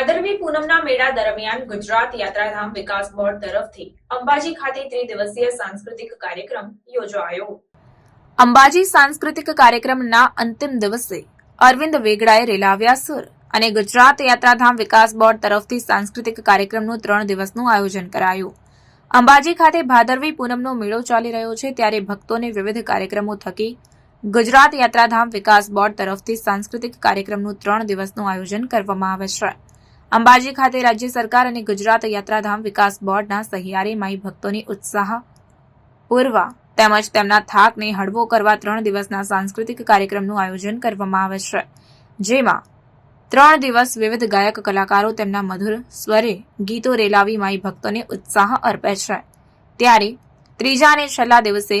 ભાદરવી પૂનમના મેળા દરમિયાન ગુજરાત યાત્રાધામ વિકાસ બોર્ડ તરફથી અંબાજી ખાતે ત્રિદિવસીય સાંસ્કૃતિક કાર્યક્રમ યોજાયો. અંબાજી સાંસ્કૃતિક કાર્યક્રમના અંતિમ દિવસે અરવિંદ વેગડાએ રેલાવ્યા સુર અને ગુજરાત યાત્રાધામ વિકાસ બોર્ડ તરફથી સાંસ્કૃતિક કાર્યક્રમનું ત્રણ દિવસનું આયોજન કરાયું. અંબાજી ખાતે ભાદરવી પૂનમનો મેળો ચાલી રહ્યો છે ત્યારે ભક્તોને વિવિધ કાર્યક્રમો થકી ગુજરાત યાત્રાધામ વિકાસ બોર્ડ તરફથી સાંસ્કૃતિક કાર્યક્રમનું ત્રણ દિવસનું આયોજન કરવામાં આવે છે. અંબાજી ખાતે રાજ્ય સરકાર અને ગુજરાત યાત્રાધામ વિકાસ બોર્ડના સહિયારી માઈ ભક્તોની ઉત્સાહ પૂરવા તેમજ તેમના થાકને હળવો કરવા ત્રણ દિવસના સાંસ્કૃતિક કાર્યક્રમનું આયોજન કરવામાં આવે છે. જેમાં ત્રણ દિવસ વિવિધ ગાયક કલાકારો તેમના મધુર સ્વરે ગીતો રેલાવી માઈ ભક્તોને ઉત્સાહ અર્પે છે. ત્યારે ત્રીજા અને છેલ્લા દિવસે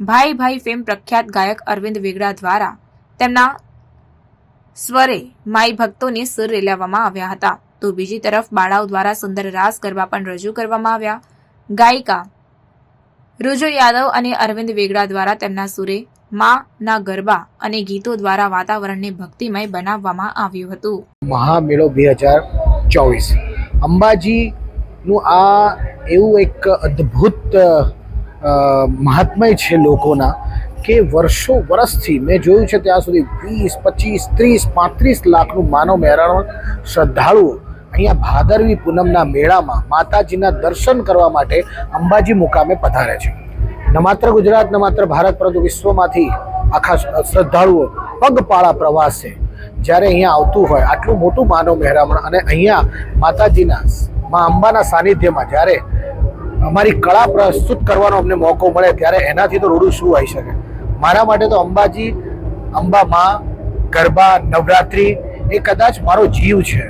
ભાઈ ભાઈ ફેમ પ્રખ્યાત ગાયક અરવિંદ વેગડા દ્વારા તેમના સ્વરે માઈ ભક્તોને સુર રેલાવવામાં આવ્યા હતા. તો બીજી તરફ બાળાઓ દ્વારા સુંદર રાસ ગરબા પણ રજૂ કરવામાં આવ્યા. ગાયિકા રુજુ યાદવ અને અરવિંદ વેગડા દ્વારા તેમના સુરે માના ગરબા અને ગીતો દ્વારા વાતાવરણને ભક્તિમય બનાવવામાં આવ્યું હતું. મહામેળો બે હજાર ચોવીસ. અંબાજીનું આ એવું એક અદ્ભુત મહાત્મય છે લોકોના. કે વર્ષો વર્ષથી મેં જોયું છે ત્યાં સુધી વીસ, પચીસ, ત્રીસ, પાંત્રીસ લાખનું માનવ મહેરાણ શ્રદ્ધાળુઓ અહીંયા ભાદરવી પૂનમના મેળામાં માતાજીના દર્શન કરવા માટે અંબાજી મુકામે પધારે છે. ન માત્ર ગુજરાત, ન માત્ર ભારત, પરંતુ વિશ્વમાંથી આખા શ્રદ્ધાળુઓ પગપાળા પ્રવાસે. જ્યારે અહીંયા આવતું હોય આટલું મોટું માનવ મહેરામણ અને અહીંયા માતાજીના મા અંબાના સાનિધ્યમાં જ્યારે અમારી કળા પ્રસ્તુત કરવાનો અમને મોકો મળે, ત્યારે એનાથી તો રૂડું શું આવી શકે? મારા માટે તો અંબાજી અંબા માં ગરબા, નવરાત્રિ એ કદાચ મારો જીવ છે.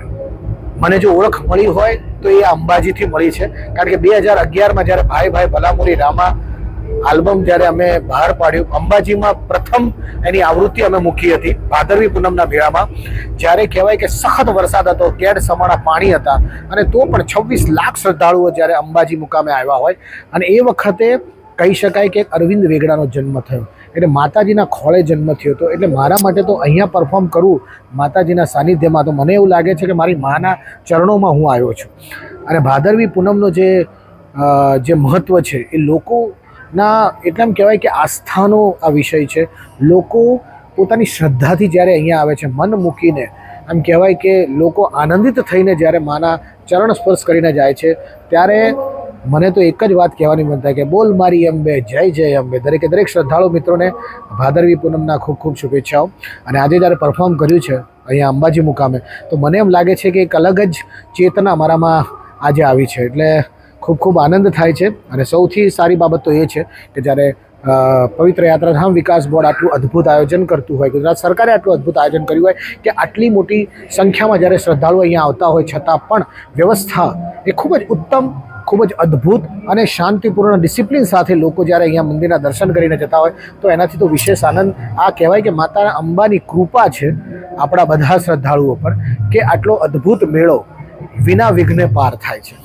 મને જો ઓળખ મળી હોય તો એ અંબાજીથી મળી છે. કારણ કે બે હજાર અગિયારમાં જ્યારે ભાઈ ભાઈ ભલામુરી રામા આલ્બમ જ્યારે અમે બહાર પાડ્યું, અંબાજીમાં પ્રથમ એની આવૃત્તિ અમે મૂકી હતી, ભાદરવી પૂનમના મેળામાં. જ્યારે કહેવાય કે સખત વરસાદ હતો, કેડ સમાણા પાણી હતા અને તો પણ છવ્વીસ લાખ શ્રદ્ધાળુઓ જ્યારે અંબાજી મુકામે આવ્યા હોય. અને એ વખતે કહી શકાય કે અરવિંદ વેગડાનો જન્મ થયો. એટલે માતાજીના ખોળે જન્મ થયો હતો. એટલે મારા માટે તો અહીંયા પરફોર્મ કરવું માતાજીના સાનિધ્યમાં તો મને એવું લાગે છે કે મારી માના ચરણોમાં હું આવ્યો છું. અને ભાદરવી પૂનમનો જે જે મહત્ત્વ છે એ લોકોના એટલે એમ કહેવાય કે આસ્થાનો આ વિષય છે. લોકો પોતાની શ્રદ્ધાથી જ્યારે અહીંયા આવે છે, મન મૂકીને એમ કહેવાય કે લોકો આનંદિત થઈને જ્યારે માના ચરણ સ્પર્શ કરીને જાય છે, ત્યારે મને તો એક જ વાત કહેવાની મન થાય કે બોલ મારી અંબે, જય જય અંબે. દરેકે દરેક શ્રદ્ધાળુ મિત્રોને ભાદરવી પૂનમના ખૂબ ખૂબ શુભેચ્છાઓ. અને આજે જ્યારે પરફોર્મ કર્યું છે અહીંયા અંબાજી મુકામે, તો મને એમ લાગે છે કે એક અલગ જ ચેતના મારામાં આજે આવી છે. એટલે ખૂબ ખૂબ આનંદ થાય છે. અને સૌથી સારી બાબત તો એ છે કે જ્યારે પવિત્ર યાત્રાધામ વિકાસ બોર્ડ આટલું અદ્ભુત આયોજન કરતું હોય, ગુજરાત સરકારે આટલું અદ્ભુત આયોજન કર્યું હોય કે આટલી મોટી સંખ્યામાં જ્યારે શ્રદ્ધાળુઓ અહીંયા આવતા હોય, છતાં પણ વ્યવસ્થા એ ખૂબ જ ઉત્તમ ખૂબ જ અદ્ભુત અને શાંતિપૂર્ણ ડિસિપ્લિન સાથે લોકો જ્યારે અહીંયા મંદિરના દર્શન કરીને જતા હોય, તો એનાથી તો વિશેષ આનંદ આ કહેવાય કે માતા અંબાની કૃપા છે આપણા બધા શ્રદ્ધાળુઓ પર કે આટલો અદ્ભુત મેળો વિના વિઘ્ને પાર થાય છે.